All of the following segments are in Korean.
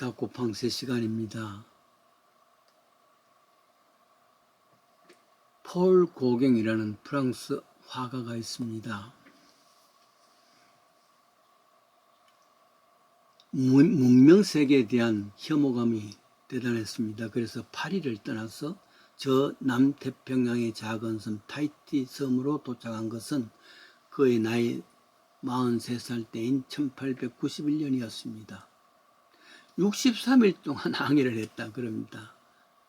메카코팡 3시간입니다. 폴 고갱이라는 프랑스 화가가 있습니다. 문- 문명 세계에 대한 혐오감이 대단했습니다. 그래서 파리를 떠나서 저 남태평양의 작은 섬 타이티 섬으로 도착한 것은 그의 나이 43살 때인 1891년이었습니다. 63일 동안 항해를 했다 그럽니다.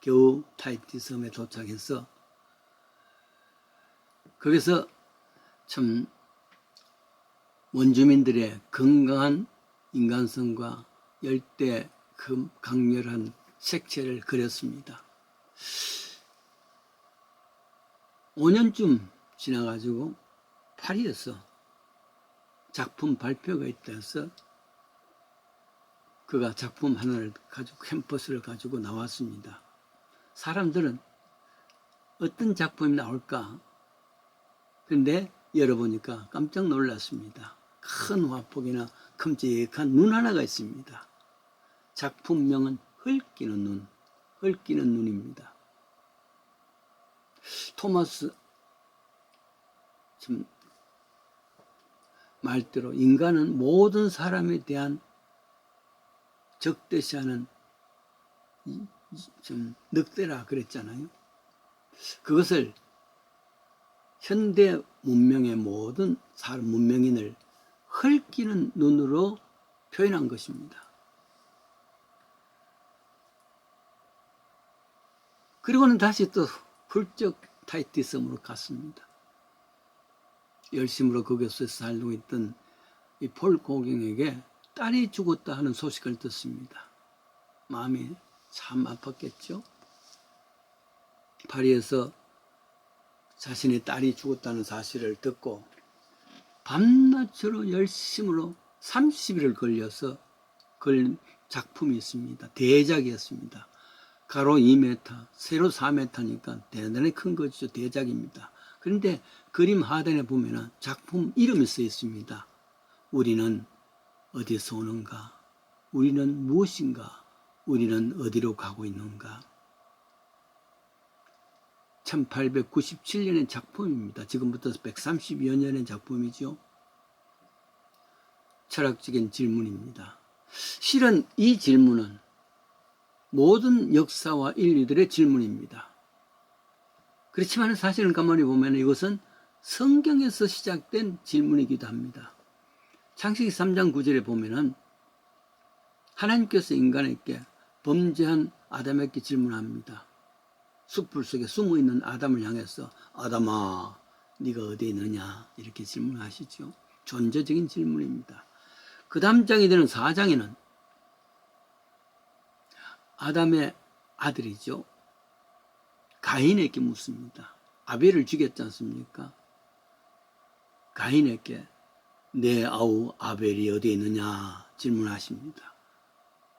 겨우 타이티 섬에 도착해서 거기서 참 원주민들의 건강한 인간성과 열대 그 강렬한 색채를 그렸습니다. 5년쯤 지나가지고 파리에서 작품 발표가 있다 해서 그가 작품 하나를 가지고 캠퍼스를 가지고 나왔습니다. 사람들은 어떤 작품이 나올까? 그런데 열어보니까 깜짝 놀랐습니다. 큰 화폭이나 큼직한 눈 하나가 있습니다. 작품명은 헐기는 눈, 헐기는 눈입니다. 토마스 참 말대로 인간은 모든 사람에 대한 적대시하는 좀 늑대라 그랬잖아요. 그것을 현대 문명의 모든 사람 문명인을 헐기는 눈으로 표현한 것입니다. 그리고는 다시 또 훌쩍 타이티 섬으로 갔습니다. 열심으로 거기서 살고 있던 이 폴 고경에게 딸이 죽었다 하는 소식을 듣습니다. 마음이 참 아팠겠죠? 파리에서 자신의 딸이 죽었다는 사실을 듣고 밤낮으로 열심으로 30일을 걸려서 걸 작품이 있습니다. 대작이었습니다. 가로 2m, 세로 4m니까 대단히 큰 거죠. 대작입니다. 그런데 그림 하단에 보면은 작품 이름이 써 있습니다. 우리는 어디서 오는가? 우리는 무엇인가? 우리는 어디로 가고 있는가? 1897년의 작품입니다. 지금부터 130여 년의 작품이죠. 철학적인 질문입니다. 실은 이 질문은 모든 역사와 인류들의 질문입니다. 그렇지만 사실은 가만히 보면 이것은 성경에서 시작된 질문이기도 합니다. 창세기 3장 9절에 보면은 하나님께서 인간에게 범죄한 아담에게 질문합니다. 숲풀 속에 숨어 있는 아담을 향해서 아담아, 네가 어디에 있느냐 이렇게 질문하시죠. 존재적인 질문입니다. 그 다음 장이 되는 4장에는 아담의 아들이죠. 가인에게 묻습니다. 아벨을 죽였지 않습니까? 가인에게 내 아우 아벨이 어디에 있느냐 질문하십니다.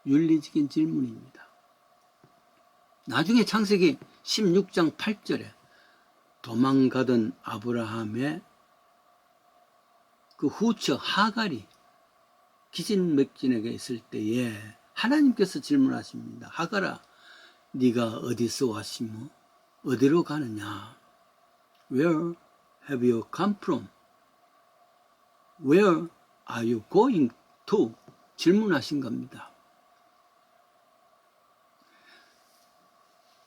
윤리적인 질문입니다. 나중에 창세기 16장 8절에 도망가던 아브라함의 그 후처 하갈이 기진맥진에게 있을 때에 하나님께서 질문하십니다. 하갈아, 네가 어디서 왔시며 어디로 가느냐? Where have you come from? Where are you going to? 질문하신 겁니다.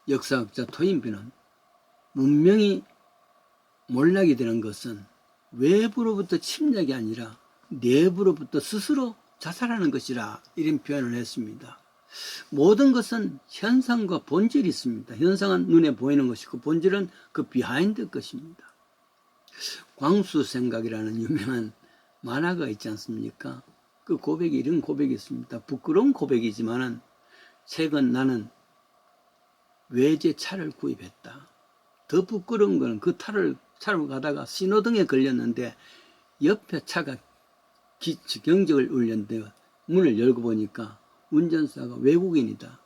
역사학자 토인비는 문명이 몰락이 되는 것은 외부로부터 침략이 아니라 내부로부터 스스로 자살하는 것이라 이런 표현을 했습니다. 모든 것은 현상과 본질이 있습니다. 현상은 눈에 보이는 것이고 본질은 그 비하인드 것입니다. 광수 생각이라는 유명한 만화가 있지 않습니까? 그 고백이 이런 고백이 있습니다. 부끄러운 고백이지만은 최근 나는 외제 차를 구입했다. 더 부끄러운 거는 그 차를 차로 가다가 신호등에 걸렸는데 옆에 차가 기, 경적을 울렸는데 문을 열고 보니까 운전사가 외국인이다.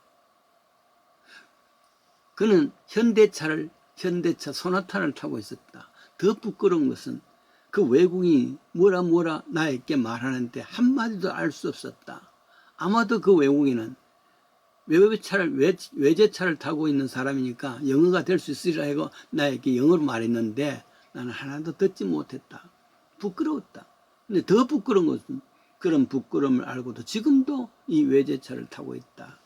그는 현대차를 현대차 소나타를 타고 있었다. 더 부끄러운 것은 그 외국인이 뭐라 뭐라 나에게 말하는데 한마디도 알 수 없었다. 아마도 그 외국인은 외제차를 외, 외제차를 타고 있는 사람이니까 영어가 될 수 있으리라 하고 나에게 영어로 말했는데 나는 하나도 듣지 못했다. 부끄러웠다. 근데 더 부끄러운 것은 그런 부끄러움을 알고도 지금도 이 외제차를 타고 있다.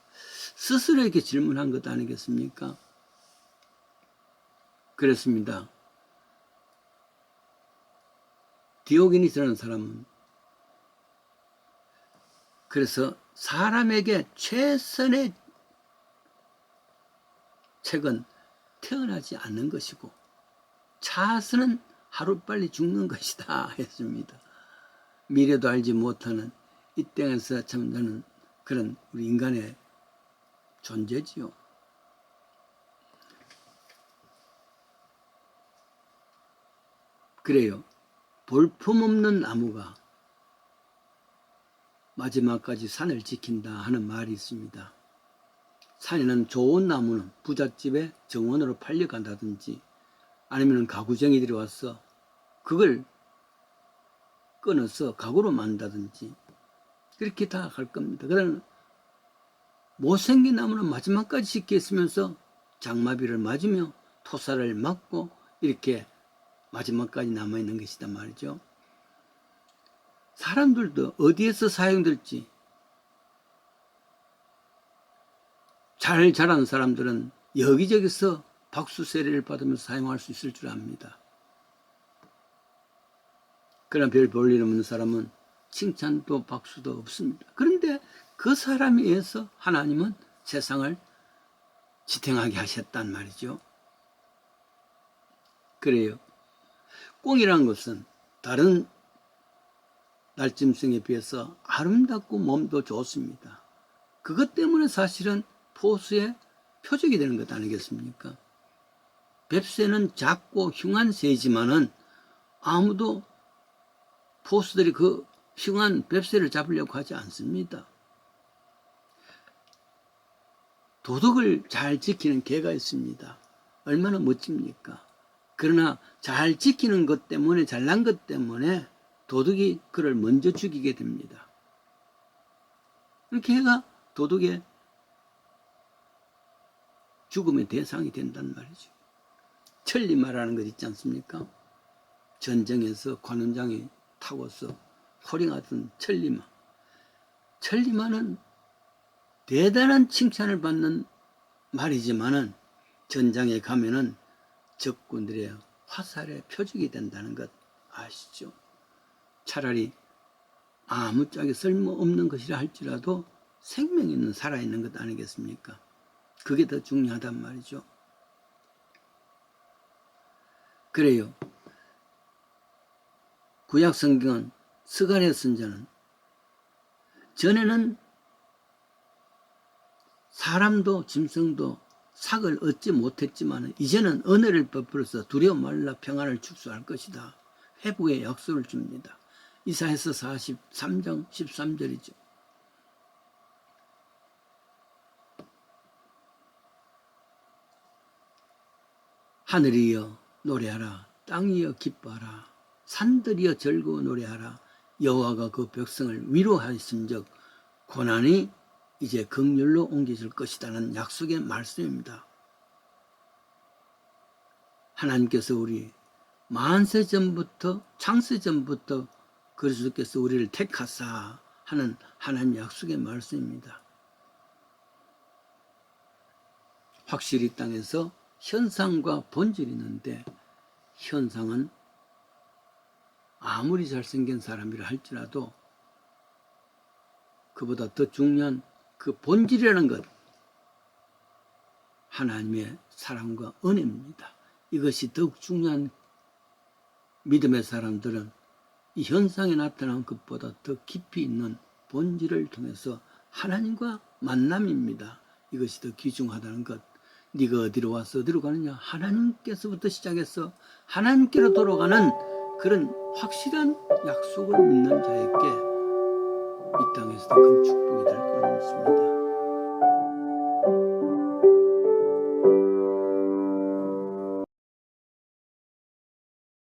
스스로에게 질문한 것 아니겠습니까? 그렇습니다. 디오게니스라는 사람은 그래서 사람에게 최선의 책은 태어나지 않는 것이고 차선은 하루빨리 죽는 것이다 했습니다. 미래도 알지 못하는 이 땅에서 참 나는 그런 우리 인간의 존재지요. 그래요. 볼품없는 나무가 마지막까지 산을 지킨다 하는 말이 있습니다. 산에는 좋은 나무는 부잣집에 정원으로 팔려간다든지 아니면 가구쟁이들이 와서 그걸 끊어서 가구로 만다든지 그렇게 다 갈 겁니다. 그러나 못생긴 나무는 마지막까지 지켜 있으면서 장마비를 맞으며 토사를 맞고 이렇게 마지막까지 남아있는 것이단 말이죠. 사람들도 어디에서 사용될지 잘 자라는 사람들은 여기저기서 박수 세례를 받으면서 사용할 수 있을 줄 압니다. 그러나 별 볼일 없는 사람은 칭찬도 박수도 없습니다. 그런데 그 사람에 의해서 하나님은 세상을 지탱하게 하셨단 말이죠. 그래요. 꽁이란 것은 다른 날짐승에 비해서 아름답고 몸도 좋습니다. 그것 때문에 사실은 포수의 표적이 되는 것 아니겠습니까? 뱁새는 작고 흉한 새지만은 아무도 포수들이 그 흉한 뱁새를 잡으려고 하지 않습니다. 도덕을 잘 지키는 개가 있습니다. 얼마나 멋집니까? 그러나 잘 지키는 것 때문에 잘난 것 때문에 도둑이 그를 먼저 죽이게 됩니다. 개가 도둑의 죽음의 대상이 된단 말이죠. 천리마라는 것 있지 않습니까? 전쟁에서 관원장이 타고서 호령하던 천리마. 천리마는 대단한 칭찬을 받는 말이지만은 전장에 가면은 적군들의 화살의 표적이 된다는 것 아시죠? 차라리 아무짝에 쓸모없는 것이라 할지라도 생명 있는 살아있는 것 아니겠습니까? 그게 더 중요하단 말이죠. 그래요. 구약 성경은 스가랴 선자는 전에는 사람도 짐승도 삭을 얻지 못했지만 이제는 은혜를 베풀어서 두려워 말라 평안을 축소할 것이다. 회복의 약속을 줍니다. 이사에서 43장 13절이죠. 하늘이여 노래하라 땅이여 기뻐하라 산들이여 즐거워 노래하라 여호와가 그 백성을 위로하신즉 고난이 이제 극률로 옮겨질 것이라는 약속의 말씀입니다. 하나님께서 우리 만세 전부터 창세 전부터 그리스도께서 우리를 택하사 하는 하나님 약속의 말씀입니다. 확실히 땅에서 현상과 본질이 있는데 현상은 아무리 잘생긴 사람이라 할지라도 그보다 더 중요한 그 본질이라는 것 하나님의 사랑과 은혜입니다. 이것이 더욱 중요한 믿음의 사람들은 이 현상에 나타난 것보다 더 깊이 있는 본질을 통해서 하나님과 만남입니다. 이것이 더 귀중하다는 것. 네가 어디로 와서 어디로 가느냐? 하나님께서부터 시작해서 하나님께로 돌아가는 그런 확실한 약속을 믿는 자에게 이 땅에서도 큰 축복이 될 거라 믿습니다.